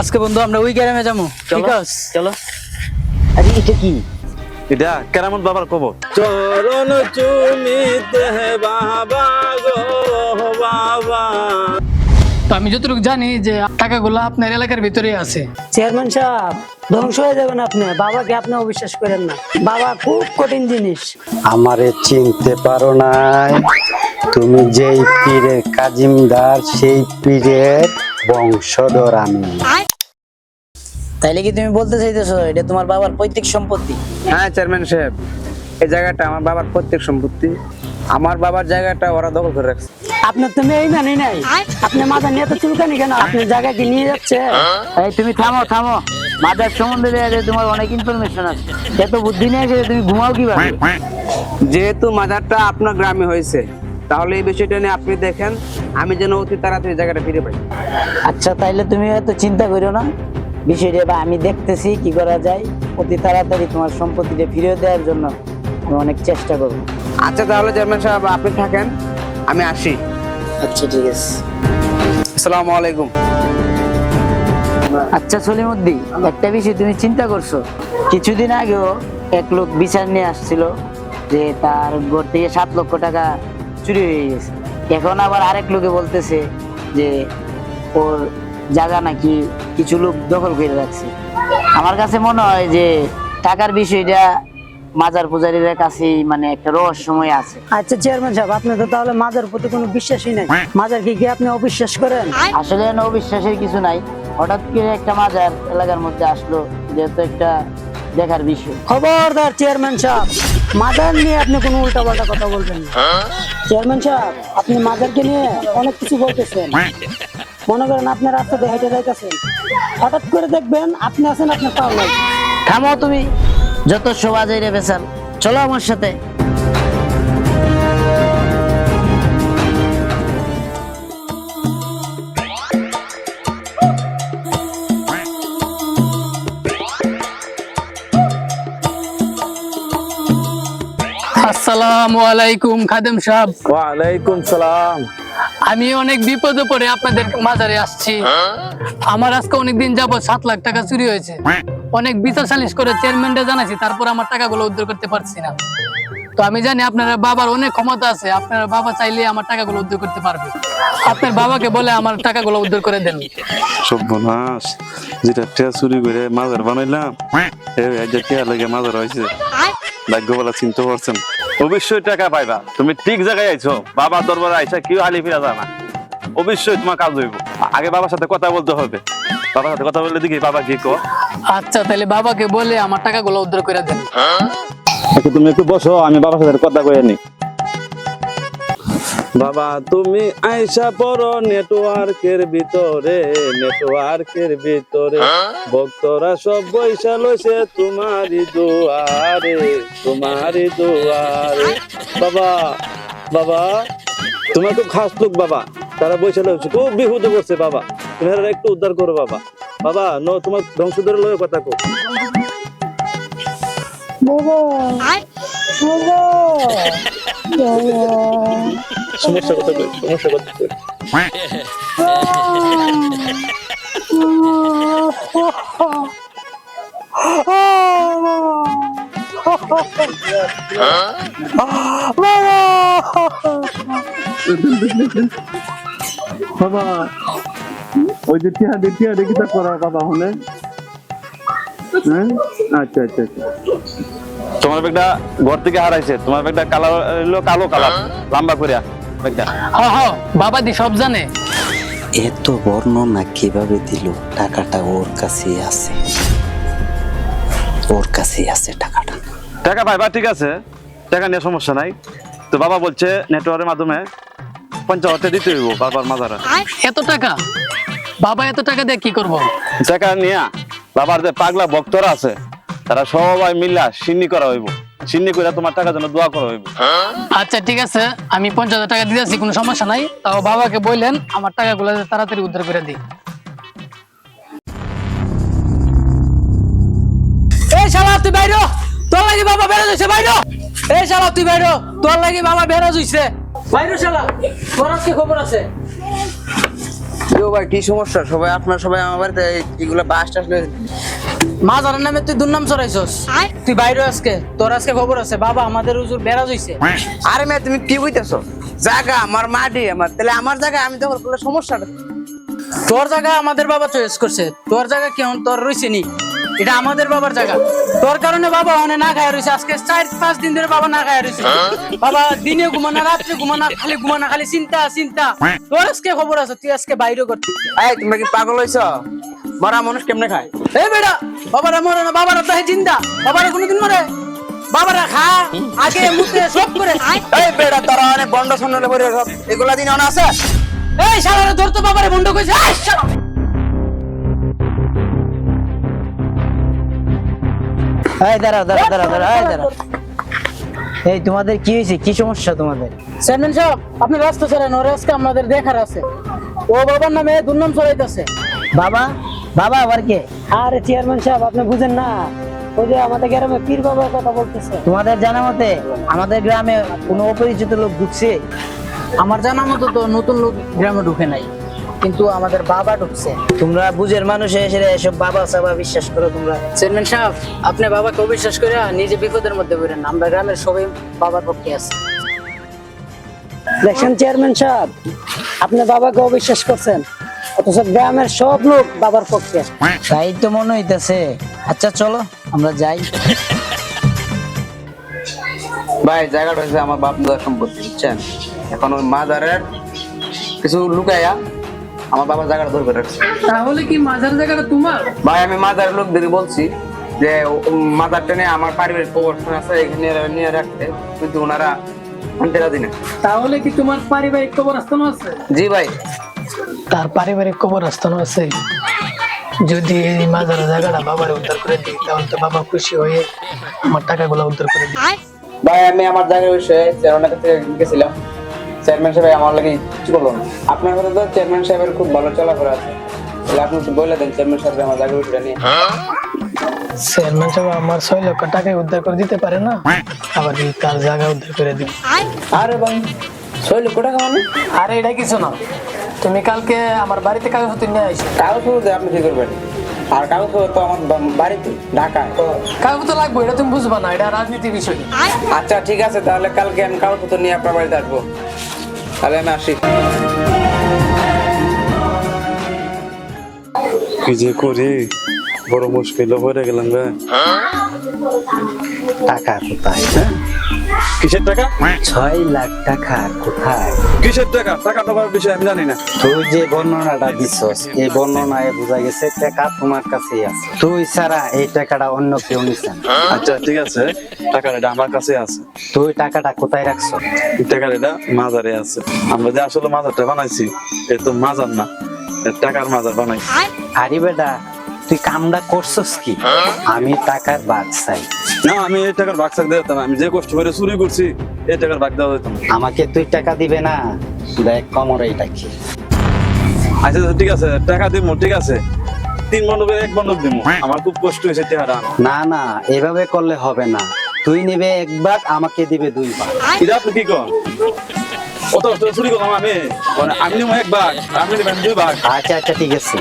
আজকে বন্ধু আমরা ওই গ্রামে যাব। ঠিক আছে? চলো। আরে এটা কি? এটা কেরামত বাবার কবর। চরণ চুমিতে বাবা গো বাবা। তো আমি যতটুকু জানি যে টাকাগুলো আপনার এলাকার ভিতরে আছে। চেয়ারম্যান সাহেব ধ্বংস হয়ে যাবেন আপনি। বাবাকে আপনি অবিশ্বাস করেন না। বাবা খুব কঠিন জিনিস। আমারে চিনতে পারো নাই। তুমি যেই পীরের কাজিমদার সেই পীরের বংশধর আমি তাইলে কি তুমি বলতে চাইতেছো এটা তোমার বাবার পৈতৃক সম্পত্তি? হ্যাঁ চেয়ারম্যান সাহেব এই জায়গাটা আমার বাবার প্রত্যেক সম্পত্তি। আমার বাবার জায়গাটা ওরা দখল করে রাখছে। আপনার তো মানে নাই। আপনি মাথা নিয়ে তো চুলকানি কেন? আপনি জায়গা কি নিয়ে যাচ্ছে? এই তুমি থামো থামো। মাদার সম্বন্ধে তোমার অনেক ইনফরমেশন আছে। এত বুদ্ধি নিয়ে তুমি ঘুমাও কীভাবে? যেহেতু মাজারটা আপনার গ্রামে হয়েছে তাহলে এই বিষয়টা নিয়ে আপনি দেখেন আমি যেন অতি তাড়াতাড়ি জায়গাটা ফিরে পাই। আচ্ছা তাইলে তুমি হয়তো চিন্তা করো না। বিষয়টা বা আমি দেখতেছি কি করা যায় অতি তাড়াতাড়ি তোমার সম্পত্তিটা ফিরিয়ে দেওয়ার জন্য আমি অনেক চেষ্টা করব। আচ্ছা তাহলে চেয়ারম্যান সাহেব আপনি থাকেন আমি আসি। আচ্ছা ঠিক আছে। আসসালামু আলাইকুম। আচ্ছা সলিমুদ্দি একটা বিষয় তুমি চিন্তা করছ। কিছুদিন আগেও এক লোক বিচার নিয়ে আসছিল যে তার ঘর থেকে সাত লক্ষ টাকা চুরি হয়ে গেছে। এখন আবার আরেক লোকে বলতেছে যে ওর জায়গা নাকি কিছু লোক দখল করে রাখছে। আমার কাছে মনে হয় যে টাকার বিষয়টা মাজার পূজারীদের কাছেই মানে একটা রহস্যময় আছে। আচ্ছা চেয়ারম্যান সাহেব আপনি তো তাহলে মাজার প্রতি কোনো বিশ্বাসই নাই। মাজার কি কি আপনি অবিশ্বাস করেন? আসলে অবিশ্বাসের কিছু নাই। হঠাৎ করে একটা মাজার এলাকার মধ্যে আসলো যেহেতু একটা দেখার বিষয়। খবরদার চেয়ারম্যান সাহেব। মাজার নিয়ে আপনি কোনো উল্টাপাল্টা কথা বলবেন না। চেয়ারম্যান সাহেব, আপনি মাদারকে নিয়ে অনেক কিছু বলতেছেন। মনে করেন আপনি রাস্তাতে হেঁটে যাইতেছেন। হঠাৎ করে দেখবেন আপনি আছেন আপনার পাওয়া থামো তুমি, যত সবাজ রে বেসাল চলো আমার সাথে। আসসালামু আলাইকুম খাদেম সাহেব। ওয়ালাইকুম সালাম। আমি অনেক বিপদে পড়ে আপনাদের মাজারে আসছি। আমার আজকে অনেকদিন যাবত সাত লাখ টাকা চুরি হয়েছে। অনেক বিচার সালিশ করে চেয়ারম্যানটা জানাইছি তারপর আমার টাকাগুলো উদ্ধার করতে পারছি না। তো আমি জানি আপনার বাবার অনেক ক্ষমতা আছে আপনার বাবা চাইলে আমার টাকাগুলো উদ্ধার করতে পারবে। আপনার বাবাকে বলে আমার টাকাগুলো উদ্ধার করে দেন। সর্বনাশ যেটা চুরি করে মাজার বানাইলাম এই যে টিয়া লেগে মাজার হয়েছে। ভাগ্যবেলা চিনতে পারছেন? অবশ্যই টাকা পাইবা। তুমি ঠিক জায়গায় আইছো। বাবা দরবারে আইসা কেউ হালি ফিরা যায় না। অবশ্যই তোমার কাজ হইব। আগে বাবার সাথে কথা বলতে হবে। বাবার সাথে কথা বললে দেখি বাবা কি কো আচ্ছা তাহলে বাবাকে বলে আমার টাকাগুলো উদ্ধার করে দেন। তুমি একটু বসো আমি বাবার সাথে কথা কয়ে নি। বাবা তুমি আইসা পড়ো নেটওয়ার্কের ভিতরে নেটওয়ার্কের ভিতরে। ভক্তরা সব বৈশা লইছে তোমারই দুয়ারে তোমারই দুয়ারে। বাবা বাবা তোমার খুব খাস লোক বাবা তারা বৈশা লইছে খুব বিহুদে করছে বাবা। তুমি একটু উদ্ধার করো বাবা। বাবা ন তোমার ধ্বংসদের লয়ে কথা কো সমস্যা কথা কথা ওই যে টিয়া দে টিয়া দেখি তা করা বাবা হলে হ্যাঁ আচ্ছা আচ্ছা আচ্ছা। তোমার ব্যাগটা ঘর থেকে হারাইছে। তোমার ব্যাগটা কালো হইল কালো কালার লম্বা করিয়া ব্যাগটা। হ্যাঁ হ্যাঁ বাবা দি সব জানে। এত বর্ণনা কীভাবে দিল? টাকাটা ওর কাছেই আছে। ওর কাছেই আছে টাকাটা। টাকা পাইবা ঠিক আছে। টাকা নিয়ে সমস্যা নাই। তো বাবা বলছে নেটওয়ার্কের মাধ্যমে পঞ্চাশ দিতে হইব বাবার মাজারে। এত টাকা? বাবা এত টাকা দিয়ে কি করব? টাকা নিয়া বাবার যে পাগলা ভক্তরা আছে তারা সবাই মিলা সিন্নি করা হইব। সিন্নি করে তোমার টাকা জন্য দোয়া করা হইব। আচ্ছা ঠিক আছে। আমি পঞ্চাশ হাজার টাকা দিতেছি কোনো সমস্যা নাই। তাও বাবাকে বললেন আমার টাকাগুলো তাড়াতাড়ি উদ্ধার করে দিই। এই শালা তুই বাইরো! তোর লাগি বাবা বেরো যাইছে বাইরো! এই শালা তুই বাইরো! তোর লাগি বাবা বেরো যাইছে বাইরো শালা তোর আজকে খবর আছে? ভাই কি সমস্যা? সবাই আপনার সবাই আমার বাড়িতে এগুলো বাস টাস লয়ে- মাজারের নামে তুই দুর্নাম চড়াইছস তুই বাইরে আজকে তোর আজকে খবর আছে বাবা আমাদের হুজুর বেড়াজ হইছে আরে মেয়ে তুমি কি বুঝতেছো? জায়গা আমার মাটি আমার তাহলে আমার জায়গা আমি দখল করলে সমস্যাটা তোর জায়গা আমাদের বাবা চয়েস করছে তোর জায়গা কেমন তোর রইছে নি? এটা আমাদের বাবার জায়গা। তোর কারণে বাবা অনেক না খায় রয়েছে আজকে চার পাঁচ দিন ধরে বাবা না খায় রয়েছে বাবা দিনে ঘুমানা রাত্রে ঘুমানা খালি ঘুমানা খালি চিন্তা চিন্তা। তোর আজকে খবর আছে তুই আজকে বাইরে করতে তোমরা কি পাগল হইছ? মরা মানুষ কেমনে খায়? এই বেটা বাবারা মরে না বাবারা তো চিন্তা বাবারা কোনোদিন মরে। বাবারা খা আগে মুখে সব করে এই বেড়া তোরা অনেক বন্ড সন্ডলে ভরে সব এগুলা দিন অনা আছে? এই শালারে ধর তো বাবারে বন্ধ কইছে এই শালা। এই দাঁড়াও দাঁড়াও দাঁড়াও দাঁড়াও এই দাঁড়াও। এই তোমাদের কি হয়েছে? কি সমস্যা তোমাদের? চেয়ারম্যান সাহেব আপনি রাস্তা ছাড়েন ওর আজকে আমাদের দেখার আছে। ও বাবার নামে দুর্নাম ছড়াইতেছে বাবা? বাবা আবার কে? আরে চেয়ারম্যান সাহেব আপনি বুঝেন না ওই যে আমাদের গ্রামে পীর বাবার কথা বলতেছে। তোমাদের জানা মতে আমাদের গ্রামে কোনো অপরিচিত লোক ঢুকছে? আমার জানা মতো তো নতুন লোক গ্রামে ঢুকে নাই কিন্তু আমাদের বাবা ঢুকছে। তোমরা বুঝের মানুষ এসে এসব বাবা সাবা বিশ্বাস করো তোমরা। চেয়ারম্যান সাহেব আপনি বাবাকে অবিশ্বাস করে নিজে বিপদের মধ্যে পড়েন আমরা গ্রামের সবাই বাবার পক্ষে আছি। দেখছেন চেয়ারম্যান সাহেব আপনি বাবাকে অবিশ্বাস করছেন অথচ গ্রামের সব লোক বাবার পক্ষে। তাই তো মনে হইতেছে। আচ্ছা চলো আমরা যাই। ভাই জায়গাটা হচ্ছে আমার বাপ দাদার সম্পত্তি বুঝছেন? এখন ওই মাদারের কিছু লুকাইয়া আমার বাবা জায়গাটা ধরে রাখছে। তাহলে কি মাজার জায়গাটা তোমার? ভাই আমি মাদারের লোকদের বলছি যে মাদারটা নিয়ে আমার পারিবারিক প্রবর্তন আছে এখানে নিয়ে রাখতে। কিন্তু ওনারা আনতে রাজি না। তাহলে কি তোমার পারিবারিক কবরস্থান আছে? জি ভাই। তার পারিবারিক কবরস্থান আছে। যদি এই মাজার জায়গাটা বাবার উদ্ধার করে দিই তাহলে তো বাবা খুশি হয়ে আমার টাকাগুলো উদ্ধার করে দিই ভাই আমি আমার জায়গায় বসে চেয়ারম্যানের কাছে গেছিলাম। চেয়ারম্যান সাহেব আমার লাগে কিছু করল না। আপনার কথা তো চেয়ারম্যান সাহেবের খুব ভালো চলাফেরা আছে। তাহলে আপনি একটু বলে দেন চেয়ারম্যান সাহেব আমার জায়গায় বসে নিয়ে চেয়ারম্যান সাহেব আমার ছয় লক্ষ টাকায় উদ্ধার করে দিতে পারে না? আবার কি তার জায়গা উদ্ধার করে দিই আরে ভাই ছয় লক্ষ টাকা মানে? আরে এটা কিছু না। তুমি কালকে আমার বাড়িতে কাগজপত্র নিয়ে আসো কাগজ দিয়ে আপনি কি করবেন? আর কাগজ তো আমার বাড়িতে ঢাকায়। কাগজ তো লাগবে এটা তুমি বুঝবা না এটা রাজনীতি বিষয়। আচ্ছা ঠিক আছে তাহলে কালকে আমি কাগজপত্র নিয়ে আপনার বাড়িতে আসব। তাহলে আমি আসি। কি যে করি? বড় মুশকিল হয়ে গেলাম রে। টাকা কোথায় হ্যাঁ? কিসের টাকা? ছয় লাখ টাকা কোথায়? কিসের টাকা? টাকা তোমার বিষয় আমি জানি না। তুই যে বর্ণনাটা দিছস এই বর্ণনায় বোঝা গেছে টাকা তোমার কাছেই আছে। তুই ছাড়া এই টাকাটা অন্য কেউ নিছে আচ্ছা ঠিক আছে। টাকাটা আমার কাছে আছে। তুই টাকাটা কোথায় রাখছ? টাকাটা মাজারে আছে। আমরা যে আসলে মাজারটা বানাইছি এ তো মাজার না টাকার মাজার বানাইছি আরে বেটা তুই কামটা করছস কি? আমি টাকার বাদ চাই। না আমি এই টাকার ভাগ থাকতে দিতাম আমি যে কষ্ট করে চুরি করছি এই টাকার ভাগ দেওয়া যেতাম আমাকে তুই টাকা দিবে না। দেখ কমরে এটা কি। আচ্ছা আচ্ছা, ঠিক আছে টাকা দিব ঠিক আছে। তিন মণ্ডপে এক মণ্ডপ দিব আমার খুব কষ্ট হয়েছে আনা। না না এভাবে করলে হবে না। তুই নিবে একবার আমাকে দিবে দুইবার এটা আপনি কি কর অত চুরি করলাম আমি? আমি নিব এক ভাগ আপনি নেবেন দুই ভাগ আচ্ছা আচ্ছা ঠিক আছে।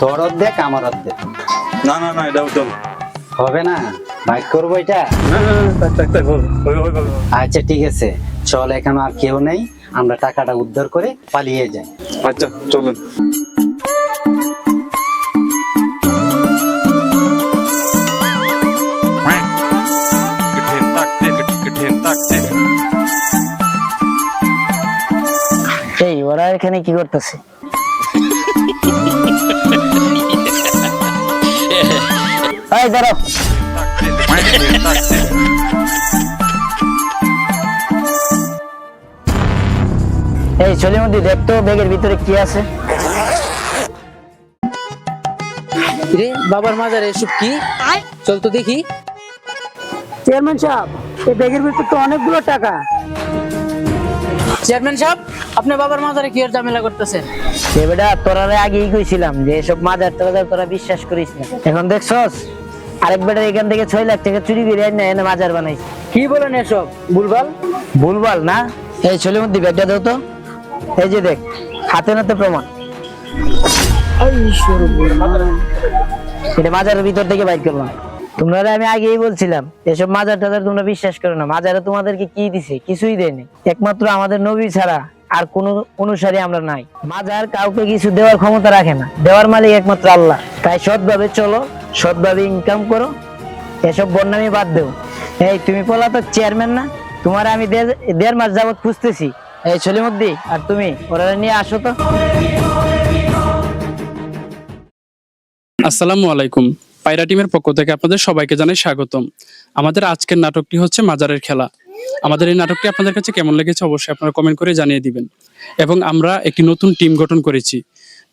তোর অর্ধেক আমার অর্ধেক। না না না এটা হবে না? ভাগ করব এটা। আচ্ছা ঠিক আছে। চল এখানে আর কেউ নেই। আমরা টাকাটা উদ্ধার করে পালিয়ে যাই। আচ্ছা চলুন। এই ওরা এখানে কি করতেছে? এই দাঁড়াও। এই চলিমদি দেখতো ব্যাগের ভিতরে কি আছে? রে বাবার মাজারে এসব কি? চল তো দেখি। চেয়ারম্যান সাহেব এই ব্যাগের ভিতর তো অনেকগুলো টাকা। চেয়ারম্যান সাহেব আপনি বাবার মাজারে কি আর ঝামেলা করতেছেন এ বেটা তোরা আগেই কইছিলাম যে এসব মাজার টাজার তোরা বিশ্বাস করিস না। এখন দেখছস আরেক বেটার এখান থেকে ছয় লাখ টাকা চুরি করে আইনা এনে মাজার বানাইছে। কি বলেন এসব? ভুলভাল? ভুলভাল না? এই চলিমদি ব্যাগটা দাও তো। এই যে দেখ হাতে নাতে প্রমাণ। এটা মাজারের ভিতর থেকে বাইর করলাম। তোমরা আমি আগেই বলছিলাম, এসব মাজার টাজার তোমরা বিশ্বাস করো না। মাজারে তোমাদেরকে কি দিছে? কিছুই দেয়নি। একমাত্র আমাদের নবী ছাড়া আর কোন অনুসারী আমরা নাই। মাজার কাউকে কিছু দেওয়ার ক্ষমতা রাখে না। দেওয়ার মালিক একমাত্র আল্লাহ। তাই সৎভাবে চলো, সৎভাবে ইনকাম করো, এসব বন্যামি বাদ দেও। এই, তুমি পলাতক চেয়ারম্যান না? তোমার আমি দেড়- মাস যাবত খুঁজতেছি। এই, সলিমুদ্দি, আর তুমি? ওরা নিয়ে আসো তো। আসসালামু আলাইকুম। পায়রা টিমের পক্ষ থেকে আপনাদের সবাইকে জানাই স্বাগতম। আমাদের আজকের নাটকটি হচ্ছে মাজারের খেলা। আমাদের এই নাটকটি আপনাদের কাছে কেমন লেগেছে অবশ্যই আপনারা কমেন্ট করে জানিয়ে দিবেন। এবং আমরা একটি নতুন টিম গঠন করেছি।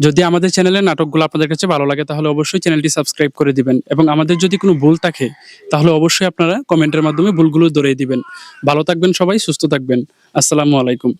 যদি আমাদের চ্যানেলের নাটকগুলো আপনাদের কাছে ভালো লাগে, তাহলে অবশ্যই চ্যানেলটি সাবস্ক্রাইব করে দিবেন। এবং আমাদের যদি কোনো ভুল থাকে, তাহলে অবশ্যই আপনারা কমেন্টের মাধ্যমে ভুলগুলো ধরিয়ে দিবেন। ভালো থাকবেন সবাই, সুস্থ থাকবেন। আসসালামু আলাইকুম।